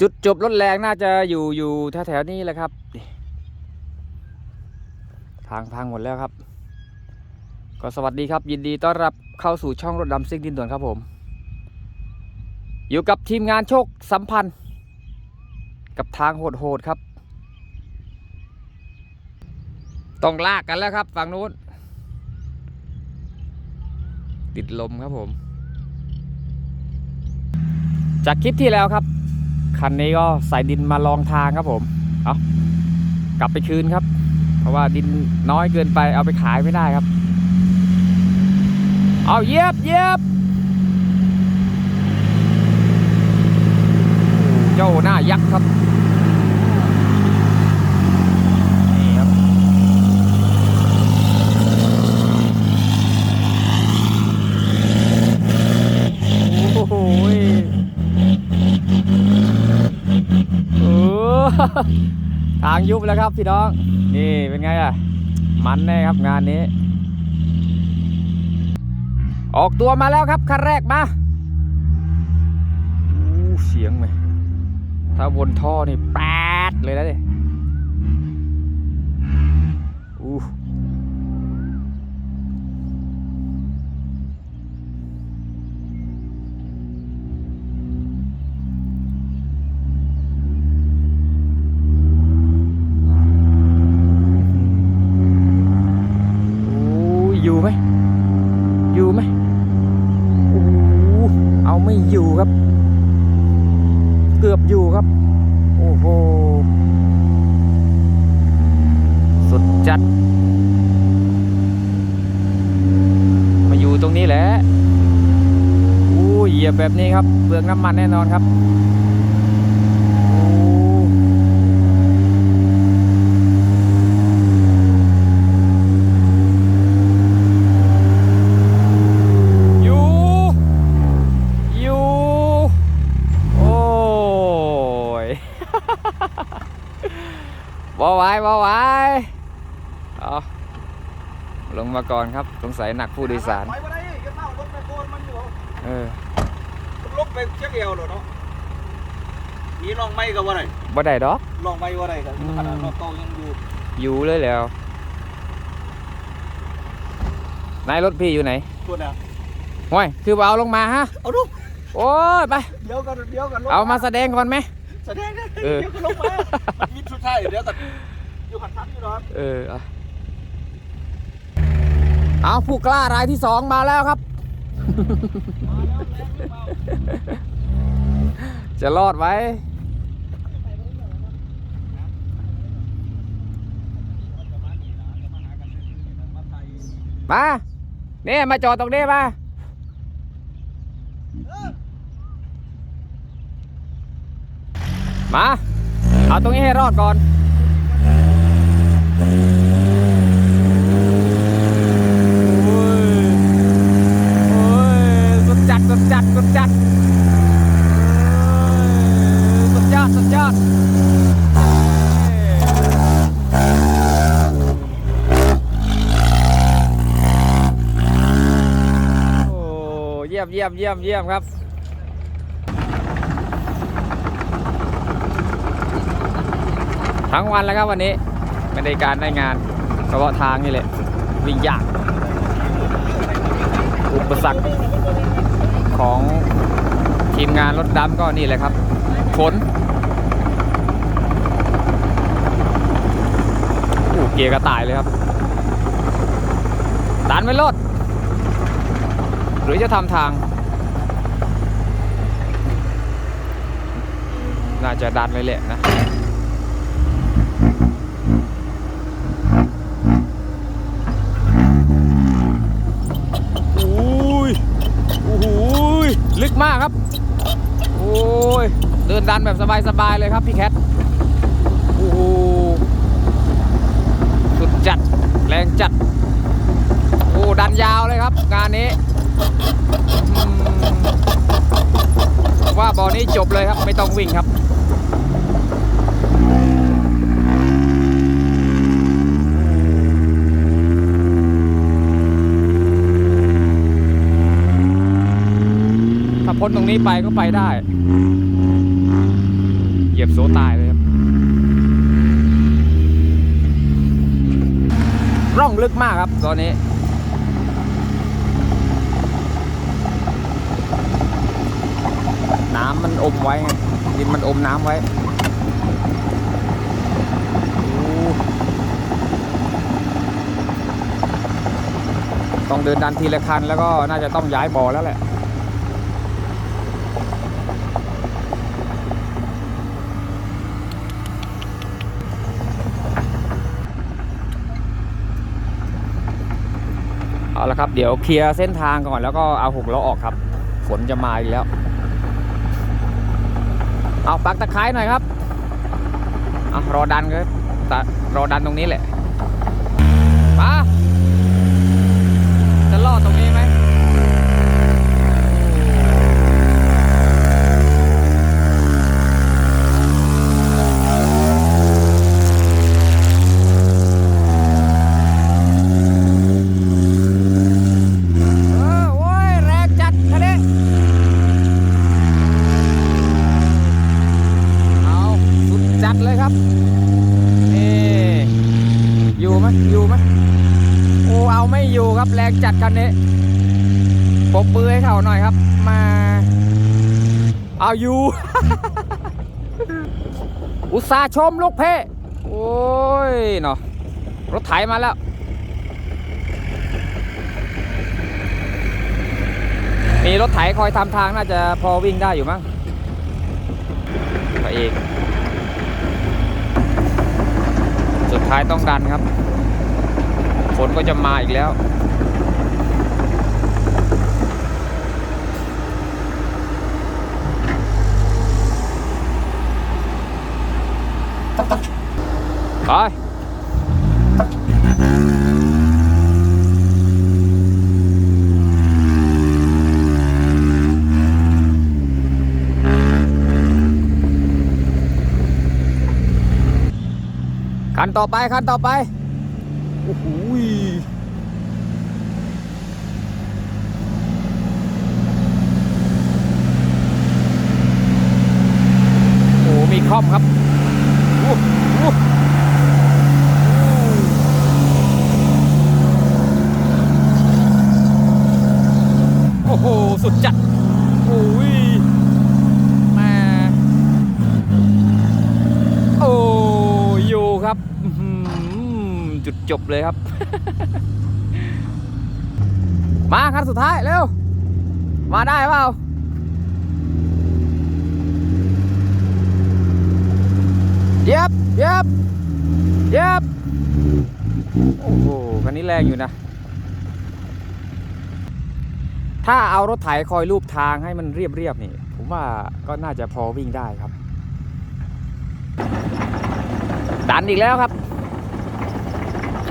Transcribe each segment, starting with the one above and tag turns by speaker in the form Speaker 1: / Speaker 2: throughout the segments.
Speaker 1: จุดจบรถแรงน่าจะอยู่อยู่แถวๆนี้แหละครับ ทางพังหมดแล้วครับ ก็สวัสดีครับ ยินดีต้อนรับเข้าสู่ช่องรถดำซิ่งดินด่วนครับผม อยู่กับทีมงานโชคสัมพันธ์ กับทางโหดๆครับ ต้องลากกันแล้วครับฝั่งนู้น ติดลมครับผม จากคลิปที่แล้วครับ คันนี้ก็ใส่ดินมาลองทางครับผมเอากลับไปคืนครับ เพราะว่าดินน้อยเกินไปเอาไปขายไม่ได้ครับ เอาเย็บเย็บเจ้าหน้ายักษ์ครับ นี่ครับ โอ้โหยเออ ทางยุบแล้วครับพี่น้อง นี่เป็นไงอะ มันแน่ครับงานนี้ ออกตัวมาแล้วครับคันแรกมาอู้เสียงไหมถ้าวนท่อนี่แปดเลยนะเนี่ย อยู่ครับ เกือบอยู่ครับ โอ้โห สุดจัด มาอยู่ตรงนี้แหละอู้เหยียบแบบนี้ครับเปลืองน้ำมันแน่นอนครับโอ้อยู่ อยู่ โอ้ย บอ ไหวบอไหวเอาลงมาก่อนครับสงสัยหนักผู้โดยสาร
Speaker 2: ไปบ่ได้ก็เข้ารถไปโคนมันอยู่
Speaker 1: เออ
Speaker 2: มันลบไปเช็คเอวเหรอเนาะนี่ลองไม่ก็ว่าไร
Speaker 1: บ่ได้ดอก
Speaker 2: ลองไม่ว่าไรกัน
Speaker 1: อืม
Speaker 2: ขนาดรถเก่ายังอยู่
Speaker 1: อยู่เลยแล้วนายรถพี่อยู่ไหน
Speaker 2: ตัวน่ะ
Speaker 1: ห้วยคือว่าเอาลงมาฮะ
Speaker 2: เอาดู
Speaker 1: โอ้ยไป
Speaker 2: เดี๋ยวกันเดี๋ยวกันลง
Speaker 1: เอามาแสดงก่อนไหม
Speaker 2: แสดงกัน
Speaker 1: เออ
Speaker 2: เดี๋ยวกันลงมามันมีสุดท้ายเดี๋ยวกันอยู่ขันทันอยู่เนาะ
Speaker 1: เออเอาเอาผู้กล้ารายที่สองมาแล้วครับ จะรอดไหมมาเนี่ยมาจอดตรงนี้มา มา เอาตรงนี้ให้รอดก่อน โอ้ย โอ้ย สุดจัด สุดจัด สุดจัดเอ้ยสุดยอด สุดยอดโอ้เยี่ยมเยี่ยมเยี่ยมเยี่ยมครับ ทั้งวันแล้วครับวันนี้ไม่ได้การได้งานเฉพาะทางนี่แหละวิ่งยากอุปสรรคของทีมงานรถดำก็นี่แหละครับฝนอู้เกียร์กระต่ายเลยครับดันไม่ลดหรือจะทำทาง น่าจะดันเลยแหละนะ อุ้ยโอ้โหยลึก มากครับ โอ้ย เดินดันแบบสบาย ๆ เลยครับพี่แคท โอ้โห สุดจัด แรงจัด โอ้ ดันยาวเลยครับ งานนี้ ว่าบอนี้จบเลยครับ ไม่ต้องวิ่งครับ พ้นตรงนี้ไปก็ไปได้ เหยียบโซตายเลยครับ ร่องลึกมากครับตอนนี้น้ำมันอมไว้ดินมันอมน้ำไว้ต้องเดินดันทีละคันแล้วก็น่าจะต้องย้ายบ่อแล้วแหละ ละครับ เดี๋ยวเคลียร์เส้นทางก่อนแล้วก็เอาหกล้อออกครับ ฝนจะมาอีกแล้ว เอาปักตะไคร้หน่อยครับเอารอดันครับรอดันตรงนี้แหละมาจะลอดตรงนี้ไหมเออโว้ยแรงจัดทะเล เอาสุดจัดเลยครับนี่อยู่ไหมอยู่ไหมโอ้เอาไม่อยู่ครับแรงจัดคันนี้ปกปือให้เขาหน่อยครับ มา เอาอยู่ อุตสาห์ชมลูกเพ่โอ้ยเนาะรถไถมาแล้ว มีรถไถคอยทำทางน่าจะพอวิ่งได้อยู่มั้งพระเอกสุดท้ายต้องดันครับ ฝนก็จะมาอีกแล้ว ไปคันต่อไปคันต่อไปโอ้โหยโอ้โหมีคล่อมครับโอ้โหโอ้โห สุดจัด โอ้ยแม่ โอ้อยู่ครับอื้อหือ จบเลยครับ มาคันสุดท้าย เร็ว มาได้เปล่าเย็บเย็บเย็บโอ้โหคันนี้แรงอยู่นะ ถ้าเอารถไถคอยรูปทางให้มันเรียบๆนี่ ผมว่าก็น่าจะพอวิ่งได้ครับ ดันอีกแล้วครับ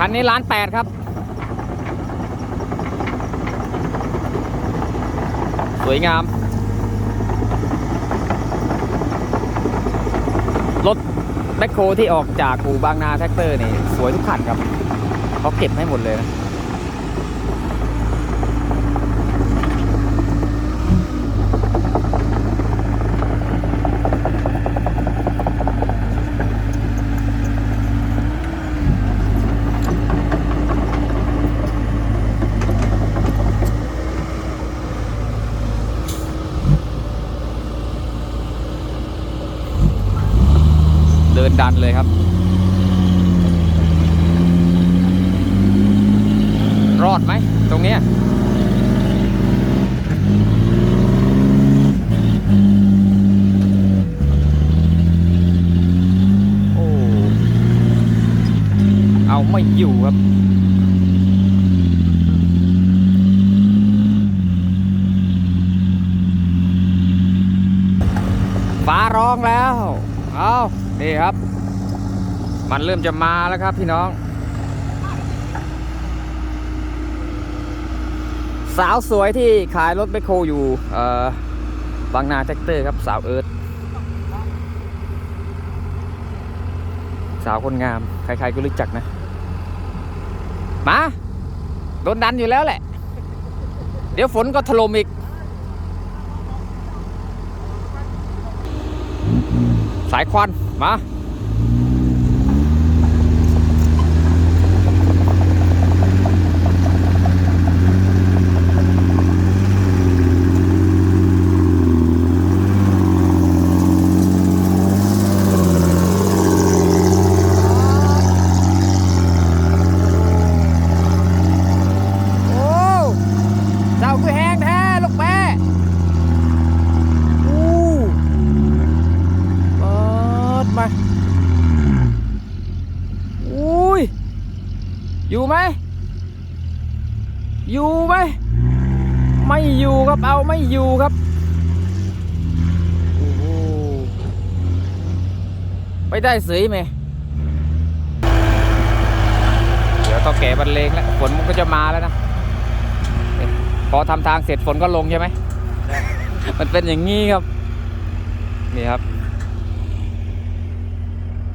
Speaker 1: คันนี้ล้านแปดครับ สวยงาม รถแบ็คโคที่ออกจากอู่บางนาแท็กเตอร์นี่ สวยทุกคันครับเขาเก็บให้หมดเลยนะ ดินดันเลยครับ รอดไหมตรงเนี้ยโอ้เอาไม่อยู่ครับฟ้าร้องแล้ว เอา นี่ครับ มันเริ่มจะมาแล้วครับพี่น้อง สาวสวยที่ขายรถแบคโคอยู่บางนาแท็กเตอร์ครับสาวเอิร์ธสาวคนงาม ใครๆก็รู้จักนะ มา โดนดันอยู่แล้วแหละ เดี๋ยวฝนก็ถล่มอีก สายควัน มา โอ้เจ้าคือแห้งแท้ลูกแม่อู้เปิดมาอุ้ย อยู่ไหม อยู่ไหม ไม่อยู่ครับ เอาไม่อยู่ครับไม่ได้สีไหม เดี๋ยวต้องแก่บรรเลงแล้ว ฝนมันก็จะมาแล้วนะ พอทำทางเสร็จฝนก็ลงใช่ไหม มันเป็นอย่างนี้ครับ นี่ครับ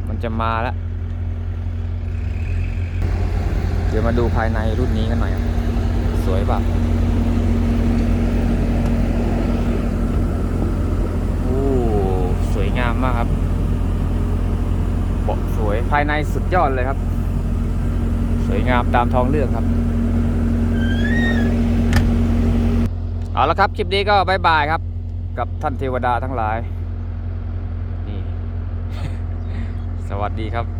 Speaker 1: มันจะมาแล้ว เดี๋ยวมาดูภายในรุ่นนี้กันหน่อย สวยป่ะโอ้สวยงามมากครับเบาะสวยภายในสุดยอดเลยครับ สวยงามตามท้องเรื่องครับเอาละครับ คลิปนี้ก็บายบายครับ กับท่านเทวดาทั้งหลาย นี่ สวัสดีครับ